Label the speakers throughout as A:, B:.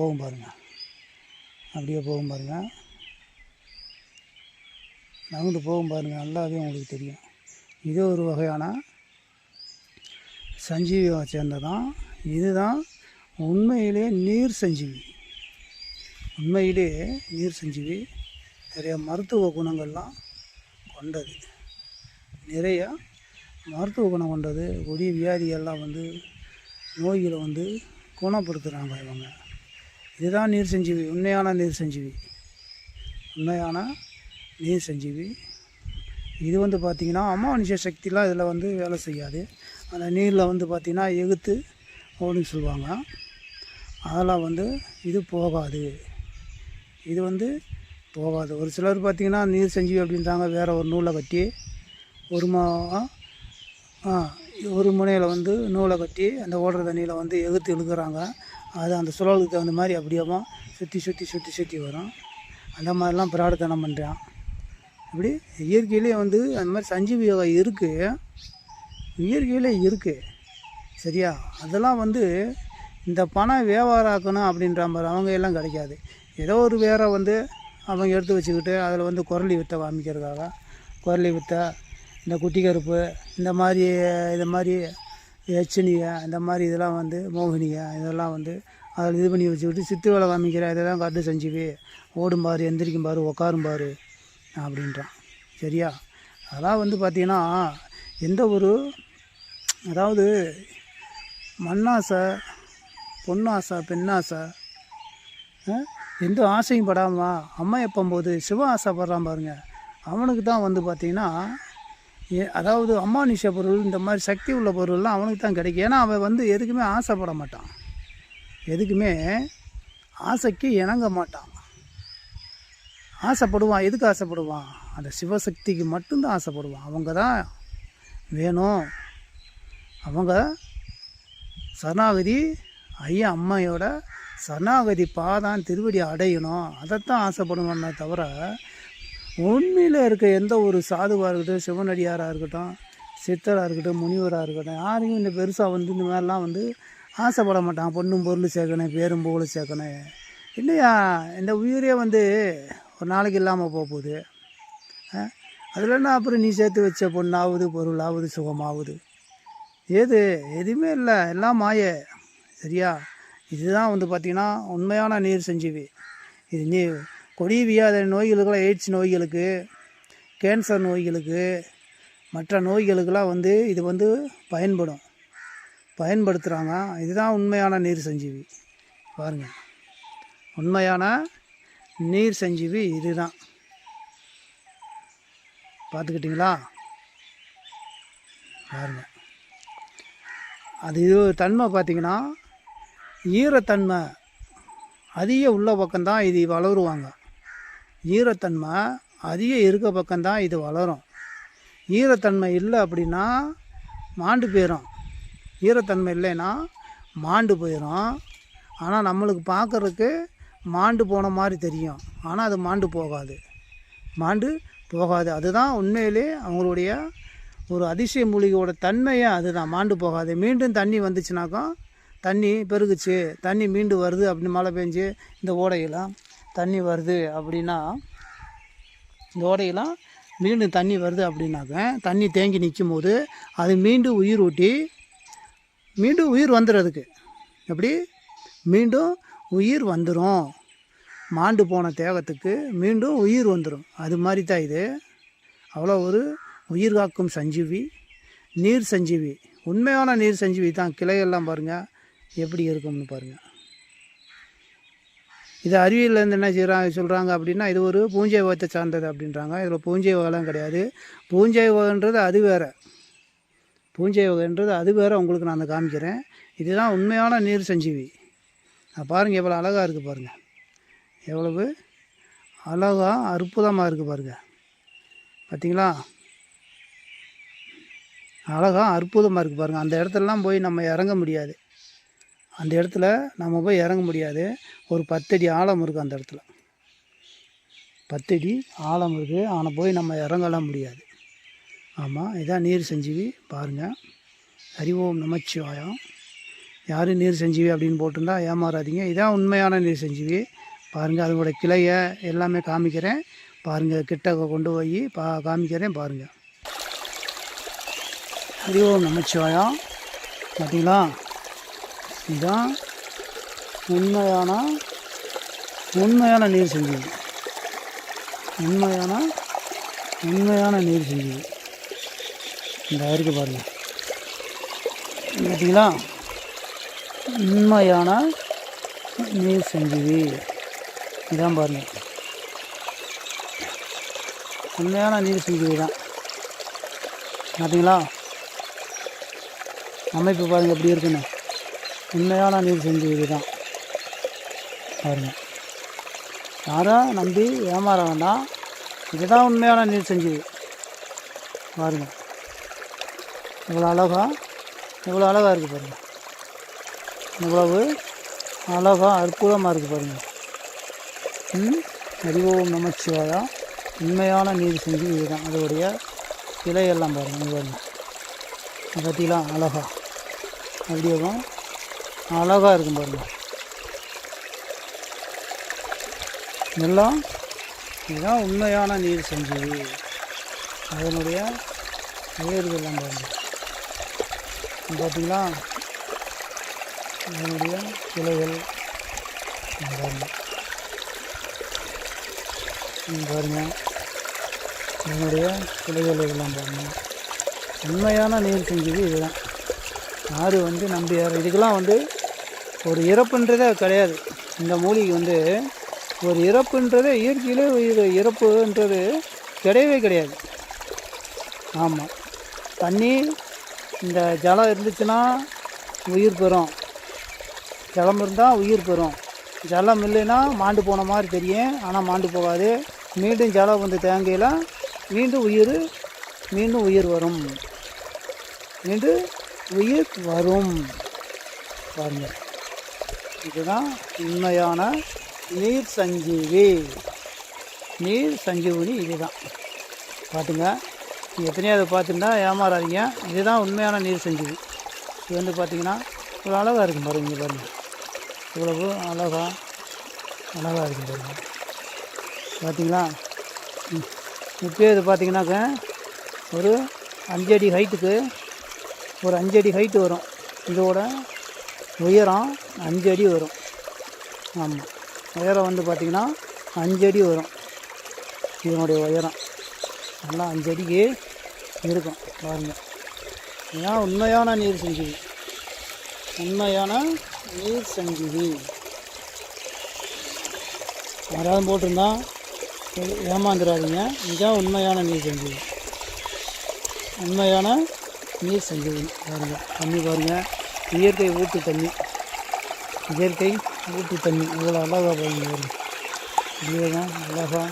A: போகும் பாருங்கள் அப்படியே போகும் பாருங்கள் நகர்ந்து போகும் பாருங்கள் நல்லாவே உங்களுக்கு தெரியும். இது ஒரு வகையான சஞ்சீவியை சேர்ந்ததான் இதுதான் உண்மையிலே நீர் சஞ்சீவி. உண்மையிலே நீர் சஞ்சீவி நிறைய மருத்துவ குணங்கள்லாம் கொண்டது. நிறைய மருத்துவ குணம் கொண்டது. கொடிய வியாதியெல்லாம் வந்து நோய்களை வந்து குணப்படுத்துகிறாங்க இவங்க. இதுதான் நீர் சஞ்சீவி உண்மையான நீர் சஞ்சீவி. உண்மையான நீர் சஞ்சீவி. இது வந்து பார்த்திங்கன்னா அமானுஷ சக்திலாம் இதில் வந்து வேலை செய்யாது. அந்த நீரில் வந்து பார்த்திங்கன்னா எகுத்து ஓடுன்னு சொல்லுவாங்க. அதெல்லாம் வந்து இது போகாது. இது வந்து போகாது. ஒரு சிலர் பார்த்திங்கன்னா நீர் சஞ்சீவி அப்படின்றாங்க வேறு ஒரு நூலை கட்டி ஒரு மா ஒரு முனையில் வந்து நூலை கட்டி அந்த ஓடுற தண்ணியில் வந்து எகுத்து இழுக்கிறாங்க. அது அந்த சுழலுக்கு தகுந்த மாதிரி அப்படியேமா சுற்றி சுற்றி சுற்றி சுற்றி வரும் அந்த மாதிரிலாம் பிராடத்தனம் பண்ணுறான் இப்படி இயற்கையிலே வந்து அந்த மாதிரி சஞ்சீவி யோகா இருக்குது இயற்கையிலே இருக்குது சரியா? அதெல்லாம் வந்து இந்த பணம் வியாபாரம் ஆக்கணும் அப்படின்ற மாதிரி அவங்க எல்லாம் கிடைக்காது. ஏதோ ஒரு வேற வந்து அவங்க எடுத்து வச்சுக்கிட்டு அதில் வந்து குரலி வித்தை காமிக்கிறதுக்காக. குரலி வித்தை இந்த குட்டி கருப்பு இந்த மாதிரி இந்த மாதிரி யட்சணிய இந்த மாதிரி இதெல்லாம் வந்து மோகினிய இதெல்லாம் வந்து அதில் இது பண்ணி வச்சுக்கிட்டு சித்து வேலை காமிக்கிற இதெல்லாம் கட்டு செஞ்சுவி ஓடும் பாரு எந்திரிக்கும் பாரு உக்காரும் பாரு அப்படின்றான். சரியா? அதெல்லாம் வந்து பார்த்திங்கன்னா எந்த ஒரு அதாவது மண்ணாசை பொன்னாசை பெண்ணாசை ஆ? எந்த ஆசையும் படாமல் அம்மா எப்போம்போது சிவ ஆசைப்படுறான் பாருங்க. அவனுக்கு தான் வந்து பார்த்திங்கன்னா அதாவது அம்மானுஷ பொருள் இந்த மாதிரி சக்தி உள்ள பொருள்லாம் அவனுக்கு தான் கிடைக்கும். ஏன்னா அவன் வந்து எதுக்குமே ஆசைப்பட மாட்டான். எதுக்குமே ஆசைக்கு இணங்க மாட்டான். ஆசைப்படுவான். எதுக்கு ஆசைப்படுவான்? அந்த சிவசக்திக்கு மட்டும்தான் ஆசைப்படுவான். அவங்க தான் வேணும். அவங்க சரணாகதி ஐயா அம்மையோட சரணாகதி பாதான் திருவடி அடையணும். அதைத்தான் ஆசைப்படுவோன்னே தவிர உண்மையில் இருக்க எந்த ஒரு சாதுவாக இருக்கட்டும் சிவனடியாராக இருக்கட்டும் சித்தராக இருக்கட்டும் முனிவராக இருக்கட்டும் யாரையும் இந்த பெருசாக வந்து இந்த மாதிரிலாம் வந்து ஆசைப்பட மாட்டான். பொண்ணும் பொருள் சேர்க்கணும் பேரும் புகழும் சேர்க்கணும் இல்லையா? இந்த உயிரே வந்து ஒரு நாளைக்கு இல்லாமல் போக போகுது அதில் என்ன அப்புறம் நீ சேர்த்து வச்ச பொண்ணாவது பொருளாவது சுகமாகுது ஏது? எதுவுமே இல்லை. எல்லாம் மாய. சரியா? இதுதான் வந்து பார்த்திங்கன்னா உண்மையான நீர் சஞ்சீவி. இது நீ கொடிய வியாத நோய்களுக்கெல்லாம் எய்ட்ஸ் நோய்களுக்கு கேன்சர் நோய்களுக்கு மற்ற நோய்களுக்கெல்லாம் வந்து இது வந்து பயன்படும். பயன்படுத்துகிறாங்க இதுதான் உண்மையான நீர் சஞ்சீவி. பாருங்கள் உண்மையான நீர் சஞ்சீவி இதுதான். பார்த்துக்கிட்டிங்களா? பாருங்க. அது இது தன்மை பார்த்திங்கன்னா ஈரத்தன்மை அதிக உள்ள பக்கம்தான் இது வளருவாங்க. ஈரத்தன்மை அதிக இருக்க பக்கம்தான் இது வளரும். ஈரத்தன்மை இல்லை அப்படின்னா மாண்டு போயிடும் ஈரத்தன்மை இல்லைன்னா மாண்டு போயிடும் ஆனால் நம்மளுக்கு பார்க்குறதுக்கு மாண்டு போன மாதிரி தெரியும். ஆனால் அது மாண்டு போகாது. மாண்டு போகாது. அதுதான் உண்மையிலே அவங்களுடைய ஒரு அதிசய மூலிகையோட தன்மையே அதுதான். மாண்டு போகாது. மீண்டும் தண்ணி வந்துச்சுனாக்கா தண்ணி பெருகுச்சு. தண்ணி மீண்டு வருது அப்படின்னு மழை பெஞ்சு இந்த ஓடையெல்லாம். தண்ணி வருது அப்படின்னா இந்த ஓடையெல்லாம் மீண்டும் தண்ணி வருது அப்படின்னாக்க தண்ணி தேங்கி நிற்கும் போது அது மீண்டும் உயிர் ஊட்டி மீண்டும் உயிர் வந்துடுறதுக்கு. எப்படி? மீண்டும் உயிர் வந்துடும் மாண்டு போன தேகத்துக்கு மீண்டும் உயிர் வந்துடும் அது மாதிரி தான் இது. அவ்வளோ ஒரு உயிர் காக்கும் சஞ்சீவி நீர் சஞ்சீவி. உண்மையான நீர் சஞ்சீவி தான். கிளையெல்லாம் பாருங்கள் எப்படி இருக்கும்னு பாருங்கள் இது அறிவியலேருந்து என்ன செய்கிறாங்க சொல்கிறாங்க அப்படின்னா இது ஒரு பூஞ்சை வகத்தை சார்ந்தது அப்படின்றாங்க. இதில் பூஞ்சை வகைலாம் கிடையாது. பூஞ்சை வகைன்றது அது வேறு. பூஞ்சை வகைன்றது அது வேறு உங்களுக்கு நான் அந்த காமிக்கிறேன். இதுதான் உண்மையான நீர் சஞ்சீவி. நான் பாருங்கள் எவ்வளோ அழகாக இருக்குது பாருங்கள் எவ்வளவு அழகாக அற்புதமாக இருக்குது பாருங்கள் பார்த்திங்களா அழகாக அற்புதமாக இருக்குது பாருங்கள் அந்த இடத்துலலாம் போய் நம்ம இறங்க முடியாது. அந்த இடத்துல நம்ம போய் இறங்க முடியாது. ஒரு பத்தடி ஆழம் இருக்குது அந்த இடத்துல. பத்தடி ஆழம் இருக்குது ஆனால் போய் நம்ம இறங்கலாம் முடியாது. ஆமாம் இதான் நீர் சஞ்சீவி. பாருங்கள் ஹரி ஓம் நமச்சிவாயம் யாரும் நீர் செஞ்சீவி அப்படின்னு போட்டிருந்தா ஏமாறாதீங்க. இதான் உண்மையான நீர் செஞ்சீவி. பாருங்கள் அதோட கிளையை எல்லாமே காமிக்கிறேன். பாருங்கள் கிட்ட கொண்டு போய் பா காமிக்கிறேன் பாருங்கள் ஹரி ஓம் நமச்சிவாயம் பார்த்தீங்களா இதுதான் உண்மையான உண்மையான நீர் செஞ்சது. உண்மையான உண்மையான நீர் செஞ்சது. இந்த இருக்கு பாருங்கள் பார்த்தீங்களா உண்மையான நீர் செஞ்சது. இதான் பாருங்கள் உண்மையான நீர் செஞ்சது தான். பார்த்தீங்களா அமைப்பு பாருங்கள் எப்படி இருக்குன்னு. உண்மையான நீர் செஞ்சு இதுதான். பாருங்கள் யாரும் நம்பி ஏமாற வேண்டாம் இதுதான் உண்மையான நீர் செஞ்சீவி பாருங்கள் இவ்வளோ அழகா இவ்வளோ அழகாக இருக்குது பாருங்கள் இவ்வளவு அழகா அற்புதமாக இருக்குது பாருங்கள் ம்? அறிவோம் நமச்சிவாயா? உண்மையான நீர் செஞ்சு இதுதான். அதோடைய இலையெல்லாம் பாருங்கள் இங்க பாருங்கள் பார்த்தீங்களா அழகா அப்படியேவும் அழகாக இருக்கும் பாருங்கள் எல்லாம் இதுதான் உண்மையான நீர் செஞ்சது அதனுடைய வேர்கள்லாம் பாருங்கள் பார்த்தீங்களா அதனுடைய கிளைகள் பாருங்கள் பாருங்கள் அதனுடைய கிளைகள் இதெல்லாம் பாருங்கள் உண்மையான நீர் செஞ்சது இதுதான். ஆறு வந்து நம்பி இதுக்கெல்லாம் வந்து ஒரு இறப்புன்றதே கிடையாது. இந்த மூலிகை வந்து ஒரு இறப்புன்றதே இயற்கையிலே இது இறப்புன்றது கிடையவே கிடையாது. ஆமாம் தண்ணி இந்த ஜலம் இருந்துச்சுன்னா உயிர் பெறும். ஜலம் இருந்தால் உயிர் பெறும். ஜலம் இல்லைன்னா மாண்டு போன மாதிரி தெரியும். ஆனால் மாண்டு போகாது. மீண்டும் ஜலம் வந்து தேங்கையில் மீண்டும் உயிர் மீண்டும் உயிர் வரும். மீண்டும் உயிர் வரும். பாருங்கள் இதுதான் உண்மையான நீர் சஞ்சீவி. நீர் சஞ்சீவினி இதுதான். பார்த்துங்க நீங்கள் எத்தனையாவது பார்த்துருந்தா ஏமாறாதீங்க. இதுதான் உண்மையான நீர் சஞ்சீவி. இது வந்து பார்த்தீங்கன்னா இவ்வளோ அழகாக இருக்கும் பாருங்க இங்க பாருங்க. இவ்வளவு அழகா அழகாக இருக்கும் பாருங்க. பார்த்தீங்களா ம். இது பார்த்தீங்கன்னாக்க ஒரு அஞ்சடி ஹைட்டுக்கு ஒரு அஞ்சடி ஹைட்டு வரும். இதோட உயரம் அஞ்சு அடி வரும். ஆமாம் உயரம் வந்து பார்த்திங்கன்னா அஞ்சு அடி வரும். இதனுடைய உயரம். நல்லா அஞ்சு அடிக்கு இருக்கும். பாருங்கள் இதுதான் உண்மையான நீர் சஞ்சீவி உண்மையான நீர் சஞ்சீவி யாராவது போட்டிருந்தா ஏமாந்துடாதீங்க இதுதான் உண்மையான நீர் சஞ்சீவி உண்மையான நீர் சஞ்சீவி பாருங்கள் தண்ணி பாருங்கள் இயற்கை ஊற்று தண்ணி. இயற்கை ஊற்று தண்ணி. இவ்வளோ அழகாக பாருங்க பாருங்க. இதுவே தான் அழகா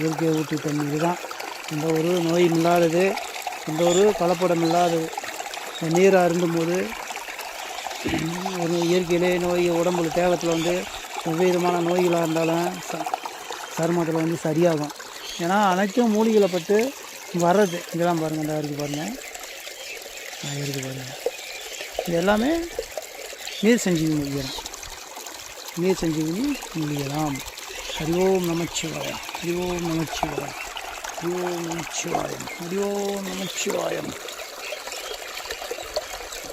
A: இயற்கை ஊற்று தண்ணி இதுதான். எந்த ஒரு நோயும் இல்லாதது. எந்த ஒரு கலப்படம் இல்லாதது. நீரை அருந்தும்போது ஒரு இயற்கையிலே நோய் உடம்புல தேகத்தில் வந்து எவ்விதமான நோய்களாக இருந்தாலும் ச சருமத்தில் வந்து சரியாகும். ஏன்னா அனைத்தும் மூலிகளை பட்டு வர்றது. இதெல்லாம் பாருங்கள் இந்த வரைக்கும் பாருங்கள் இருக்குது பாருங்கள் இது எல்லாமே நீர் சஞ்சீவி மூலிகை நீர் சஞ்சீவினி மூலிகலாம் ஹரி ஓம் நமச்சிவாயம். ஹரி ஓம் நமச்சிவாயம். ஹரி ஓம் நமச்சிவாயம். ஹரி ஓம் நமச்சிவாயம்.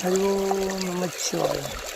A: ஹரி ஓம் நமச்சிவாயம்.